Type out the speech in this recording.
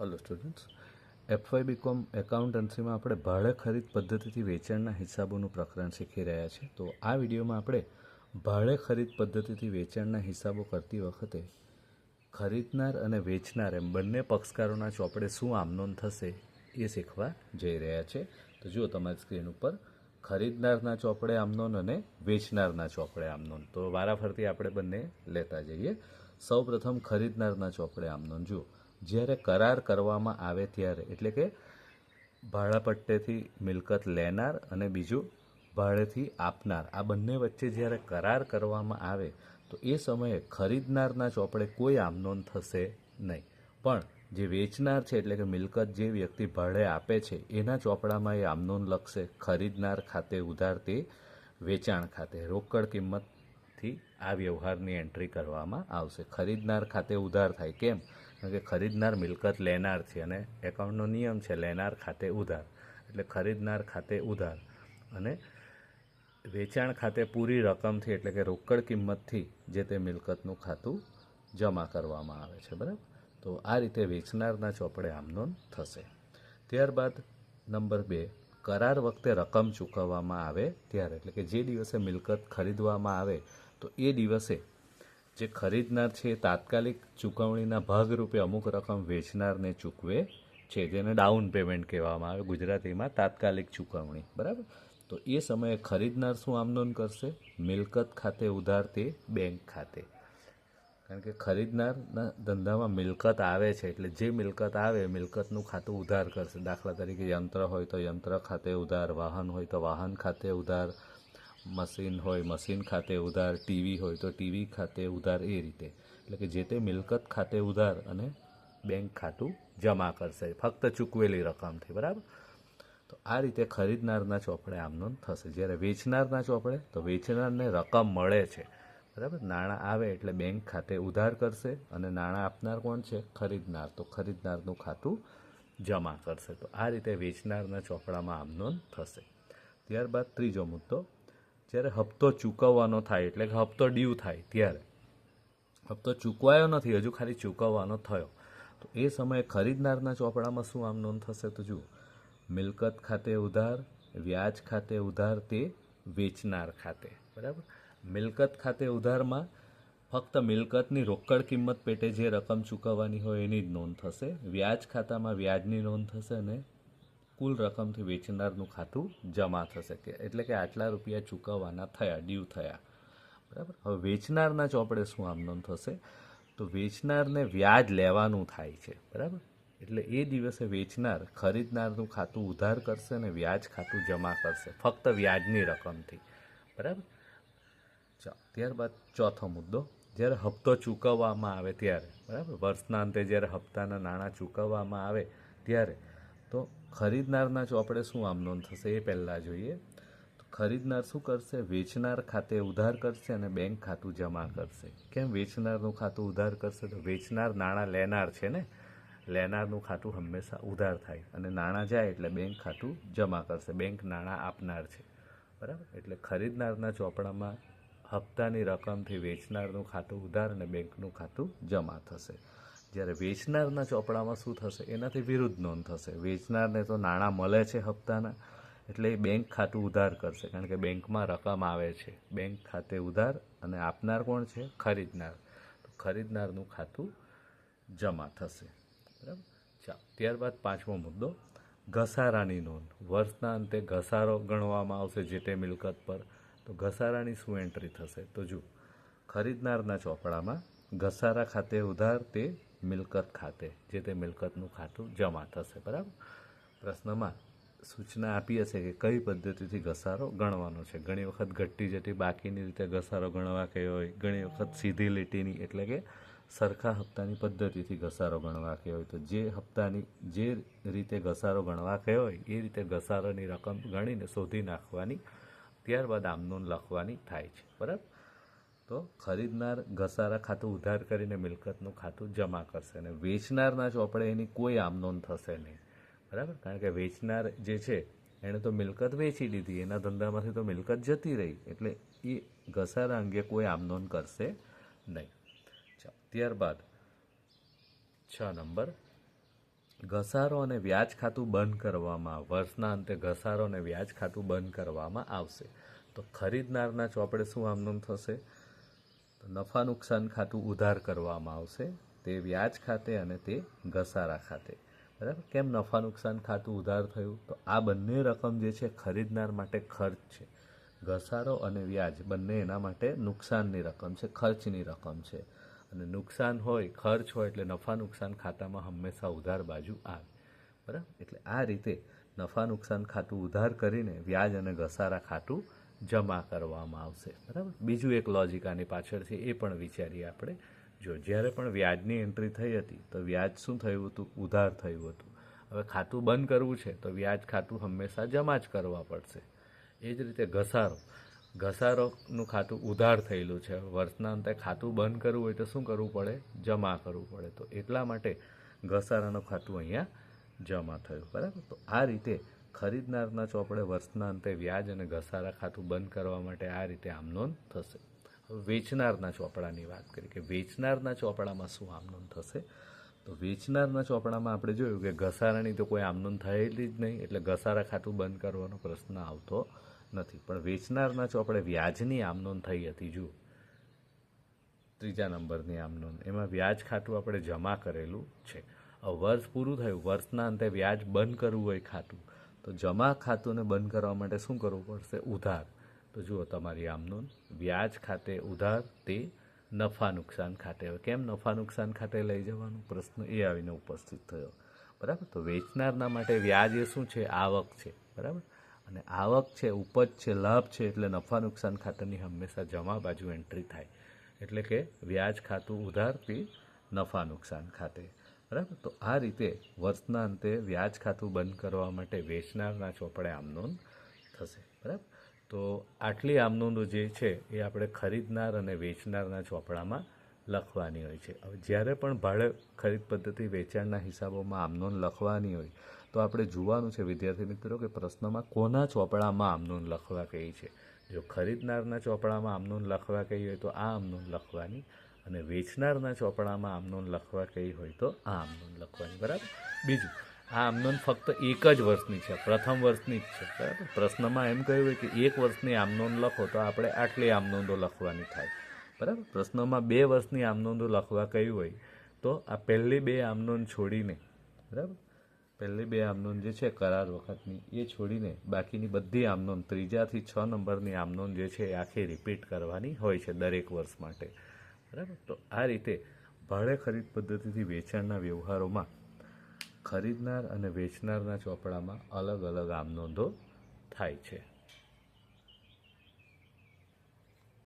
Hello students FY B Com એકાઉન્ટન્સીમાં આપણે ભાડે ખરીદ પદ્ધતિથી વેચાણના હિસાબોનું પ્રકરણ શીખી રહ્યા છીએ. તો આ વિડીયોમાં આપણે ભાડે ખરીદ પદ્ધતિથી વેચાણના હિસાબો કરતી વખતે ખરીદનાર અને વેચનાર એમ બંને પક્ષકારોના ચોપડે શું આમનોન થશે એ શીખવા જઈ રહ્યા છે. તો જુઓ તમારી સ્ક્રીન ઉપર ખરીદનારના ચોપડે આમનોન અને વેચનારના ચોપડે આમનોન. તો વારાફરતી આપણે બંને લેતા જઈએ. સૌ પ્રથમ ખરીદનારના ચોપડે આમનોન. જુઓ. જ્યારે કરાર કરવામાં આવે ત્યારે, એટલે કે ભાડાપટ્ટેથી મિલકત લેનાર અને બીજું ભાડેથી આપનાર, આ બંને વચ્ચે જ્યારે કરાર કરવામાં આવે, તો એ સમયે ખરીદનારના ચોપડે કોઈ આમનોન થશે નહીં. પણ જે વેચનાર છે, એટલે કે મિલકત જે વ્યક્તિ ભાડે આપે છે, એના ચોપડામાં એ આમનોન લખશે, ખરીદનાર ખાતે ઉધાર તે વેચાણ ખાતે, રોકડ કિંમતથી આ વ્યવહારની એન્ટ્રી કરવામાં આવશે. ખરીદનાર ખાતે ઉધાર થાય, કેમ? કે ખરીદનાર મિલકત લેનાર છે અને એકાઉન્ટનો નિયમ છે લેનાર ખાતે ઉધાર. એટલે ખરીદનાર ખાતે ઉધાર. અને વેચાણ ખાતે પૂરી રકમથી એટલે કે રોકડ કિંમતથી જે તે મિલકતનું ખાતું જમા કરવામાં આવે છે, બરાબર? તો આ રીતે વેચનારના ચોપડે આમનોંધ થશે. ત્યારબાદ નંબર બે, કરાર વખતે રકમ ચૂકવવામાં આવે ત્યારે, એટલે કે જે દિવસે મિલકત ખરીદવામાં આવે, તો એ દિવસે જે ખરીદનાર છે એ તાત્કાલિક ચૂકવણીના ભાગરૂપે અમુક રકમ વેચનારને ચૂકવે છે, જેને ડાઉન પેમેન્ટ કહેવામાં આવે, ગુજરાતીમાં તાત્કાલિક ચૂકવણી. બરાબર? તો એ સમયે ખરીદનાર શું આમનોંધ કરશે? મિલકત ખાતે ઉધાર તે બેંક ખાતે. કારણ કે ખરીદનારના ધંધામાં મિલકત આવે છે, એટલે જે મિલકત આવે મિલકતનું ખાતું ઉધાર કરશે. દાખલા તરીકે યંત્ર હોય તો યંત્ર ખાતે ઉધાર, વાહન હોય તો વાહન ખાતે ઉધાર મશીન હોય, મશીન ખાતે ઉધાર, ટીવી હોય તો ટીવી ખાતે ઉધાર એ રીતે. એટલે કે જે તે મિલકત ખાતે ઉધાર અને બેંક ખાતું જમા કરશે. ફક્ત ચૂકવેલી રકમથી, બરાબર? તો આ રીતે ખરીદનારના ચોપડે આમનોંધ થશે. જ્યારે વેચનારના ચોપડે, તો વેચનારને રકમ મળે છે. બરાબર? નાણાં આવે એટલે બેંક ખાતે ઉધાર કરશે અને નાણાં આપનાર કોણ છે? ખરીદનાર. તો ખરીદનારનું ખાતું જમા કરશે. તો આ રીતે વેચનારના ચોપડામાં આમનોન થશે. ત્યારબાદ ત્રીજો મુદ્દો જ્યારે હપ્તો ચૂકવવાનો થાય, એટલે કે હપ્તો ડ્યુ થાય ત્યારે. હપ્તો ચૂકવાયો નથી, હજુ ખાલી ચૂકવવાનો થયો. તો એ સમયે ખરીદનારના ચોપડામાં શું આમ નોંધ થશે તો જુઓ. મિલકત ખાતે ઉધાર, વ્યાજ ખાતે ઉધાર તે વેચનાર ખાતે. બરાબર? મિલકત ખાતે ઉધારમાં ફક્ત મિલકતની રોકડ કિંમત પેટે જે રકમ ચૂકવવાની હોય એની જ નોંધ થશે. વ્યાજ ખાતામાં વ્યાજની નોંધ થશે અને કુલ રકમથી વેચનારનું ખાતું જમા થશે કે એટલે કે આટલા રૂપિયા ચૂકવવાના થયા ડ્યુ થયા. બરાબર? હવે વેચનારના ચોપડે શું આમ થશે? તો વેચનારને વ્યાજ લેવાનું થાય છે. બરાબર? એટલે એ દિવસે વેચનાર ખરીદનારનું ખાતું ઉધાર કરશે અને વ્યાજ ખાતું જમા કરશે. ફક્ત વ્યાજની રકમથી. બરાબર? ત્યારબાદ ચોથો મુદ્દો. જ્યારે હપ્તો ચૂકવવામાં આવે ત્યારે. બરાબર? વર્ષના અંતે જ્યારે હપ્તાના નાણાં ચૂકવવામાં આવે ત્યારે. તો ખરીદનારના ચોપડે શું આમ નોંધ થશે એ પહેલાં જોઈએ. તો ખરીદનાર શું કરશે? વેચનાર ખાતે ઉધાર કરશે અને બેંક ખાતું જમા કરશે. કેમ? વેચનારનું ખાતું ઉધાર કરશે તો વેચનાર નાણાં લેનાર છે ને? લેનારનું ખાતું હંમેશા ઉધાર થાય અને નાણાં જાય એટલે બેંક ખાતું જમા કરશે. બેંક નાણાં આપનાર છે. બરાબર? એટલે ખરીદનારના ચોપડામાં હપ્તાની રકમથી વેચનારનું ખાતું ઉધાર અને બેંકનું ખાતું જમા થશે. જ્યારે વેચનારના ચોપડામાં શું થશે? એનાથી વિરુદ્ધ નોંધ થશે. વેચનારને તો નાણાં મળે છે હપ્તાના, એટલે એ બેંક ખાતું ઉધાર કરશે. કારણ કે બેંકમાં રકમ આવે છે. બેંક ખાતે ઉધાર અને આપનાર કોણ છે? ખરીદનાર. તો ખરીદનારનું ખાતું જમા થશે. બરાબર? ચાલો, ત્યારબાદ પાંચમો મુદ્દો. ઘસારાની નોંધ. વર્ષના અંતે ઘસારો ગણવામાં આવશે જે તે મિલકત પર. તો ઘસારાની શું એન્ટ્રી થશે? તો જુઓ, ખરીદનારના ચોપડામાં ઘસારા ખાતે ઉધાર તે મિલકત ખાતે, જે તે મિલકતનું ખાતું જમા થશે, બરાબર? પ્રશ્નમાં સૂચના આપી હશે કે કઈ પદ્ધતિથી ઘસારો ગણવાનો છે. ઘણી વખત ઘટતી જતી બાકીની રીતે ઘસારો ગણવા કયો હોય, ઘણી વખત સીધી લીટીની એટલે કે સરખા હપ્તાની પદ્ધતિથી ઘસારો ગણવા કહ્યો હોય. તો જે હપ્તાની, જે રીતે ઘસારો ગણવા કયો હોય, એ રીતે ઘસારાની રકમ ગણીને શોધી નાખવાની, ત્યારબાદ આમનોન લખવાની થાય છે. બરાબર? તો ખરીદનાર ઘસારા ખાતું ઉધાર કરીને મિલકતનું ખાતું જમા કરશે અને વેચનારના ચોપડે એની કોઈ આમનોન થશે નહીં. બરાબર? કારણ કે વેચનાર જે છે, એણે તો મિલકત વેચી દીધી એના ધંધામાંથી તો મિલકત જતી રહી. એટલે એ ઘસારા અંગે કોઈ આમનોન કરશે નહીં. ચાલો, ત્યારબાદ છ નંબર. ઘસારો અને વ્યાજ ખાતું બંધ કરવામાં, વર્ષના અંતે ઘસારો અને વ્યાજ ખાતું બંધ કરવામાં આવશે. તો ખરીદનારના ચોપડે શું આમનોન થશે? તો નફા નુકસાન ખાતું ઉધાર કરવામાં આવશે, તે વ્યાજ ખાતે અને તે ઘસારા ખાતે. બરાબર? કેમ નફા નુકસાન ખાતું ઉધાર થયું? તો આ બંને રકમ જે છે ખરીદનાર માટે ખર્ચ છે. ઘસારો અને વ્યાજ બંને એના માટે નુકસાનની રકમ છે, ખર્ચની રકમ છે. અને નુકસાન હોય, ખર્ચ હોય એટલે નફા નુકસાન ખાતામાં હંમેશા ઉધાર બાજુ આવે. બરાબર? એટલે આ રીતે નફા નુકસાન ખાતું ઉધાર કરીને વ્યાજ અને ઘસારા ખાતું જમા કરવામાં આવશે. બરાબર? બીજું એક લોજિક આની પાછળ એ પણ વિચારીએ આપણે. જો જ્યારે પણ વ્યાજની એન્ટ્રી થઈ હતી, તો વ્યાજ શું થયું હતું? ઉધાર થયું હતું. હવે ખાતું બંધ કરવું છે, તો વ્યાજ ખાતું હંમેશા જમા જ કરવા પડશે. એ જ રીતે ઘસારો. ઘસારોનું ખાતું ઉધાર થયેલું છે. વર્ષના અંતે ખાતું બંધ કરવું હોય તો શું કરવું પડે? જમા કરવું પડે. તો એટલા માટે ઘસારાનું ખાતું અહીંયા જમા થયું. બરાબર? તો આ રીતે ખરીદનારના ચોપડે વર્ષના અંતે વ્યાજ અને ઘસારા ખાતું બંધ કરવા માટે આ રીતે આમનોંધ થશે. વેચનારના ચોપડાની વાત કરીએ કે વેચનારના ચોપડામાં શું આમનોંધ થશે? તો વેચનારના ચોપડામાં આપણે જોયું કે ઘસારાની તો કોઈ આમનોંધ થયેલી જ નહીં, એટલે ઘસારા ખાતું બંધ કરવાનો પ્રશ્ન આવતો નથી. પણ વેચનારના ચોપડે વ્યાજની આમનોંધ થઈ હતી, જુઓ. ત્રીજા નંબરની આમનોંધ એમાં વ્યાજ ખાતું આપણે જમા કરેલું છે. વર્ષ પૂરું થયું. વર્ષના અંતે વ્યાજ બંધ કરવું હોય ખાતું. તો જમા ખાતુંને બંધ કરવા માટે શું કરવું પડશે? ઉધાર. તો જુઓ તમારી આમનું વ્યાજ ખાતે ઉધાર તે નફા નુકસાન ખાતે. હવે કેમ નફા નુકસાન ખાતે લઈ જવાનો? પ્રશ્ન એ આવીને ઉપસ્થિત થયો. બરાબર? તો વેચનારના માટે વ્યાજ એ શું છે? આવક છે. બરાબર? અને આવક છે, ઉપજ છે, લાભ છે, એટલે નફા નુકસાન ખાતાની હંમેશા જમા બાજુ એન્ટ્રી થાય. એટલે કે વ્યાજ ખાતું ઉધાર પી નફા નુકસાન ખાતે. બરાબર? તો આ રીતે વર્ષના અંતે વ્યાજ ખાતું બંધ કરવા માટે વેચનારના ચોપડે આમનોંધ થશે, બરાબર? તો આટલી આમનોંધો જે છે એ આપણે ખરીદનાર અને વેચનારના ચોપડામાં લખવાની હોય છે. હવે જ્યારે પણ ભાડે ખરીદ પદ્ધતિ વેચાણના હિસાબોમાં આમનોંધ લખવાની હોય, તો આપણે જોવાનું છે વિદ્યાર્થી મિત્રો કે પ્રશ્નમાં કોના ચોપડામાં આમનોંધ લખવા કહી છે? જો ખરીદનારના ચોપડામાં આમનોંધ લખવા કહી હોય તો આ આમનોંધ લખવાની અને વેચનારના ચોપડામાં આમનોન લખવા કહી હોય તો આ આમનોન લખવાની, બરાબર? બીજું, આ આમનોન ફક્ત એક જ વર્ષની છે, પ્રથમ વર્ષની જ છે, બરાબર? પ્રશ્નમાં એમ કહ્યું હોય કે એક વર્ષની આમનોન લખો તો આપણે આટલી આમનોંધો લખવાની થાય, બરાબર? પ્રશ્નમાં બે વર્ષની આમનોંધો લખવા કહ્યું હોય તો આ પહેલી બે આમનોંધ છોડીને, બરાબર? પહેલી બે આમનોંધ જે છે કરાર વખતની, એ છોડીને બાકીની બધી આમનોંધ ત્રીજાથી છ નંબરની આમનોંધ જે છે એ આખી રિપીટ કરવાની હોય છે દરેક વર્ષ માટે. બરાબર? તો આ રીતે ભાડે ખરીદ પદ્ધતિથી વેચાણના વ્યવહારોમાં ખરીદનાર અને વેચનારના ચોપડામાં અલગ અલગ આમનોંધો થાય છે.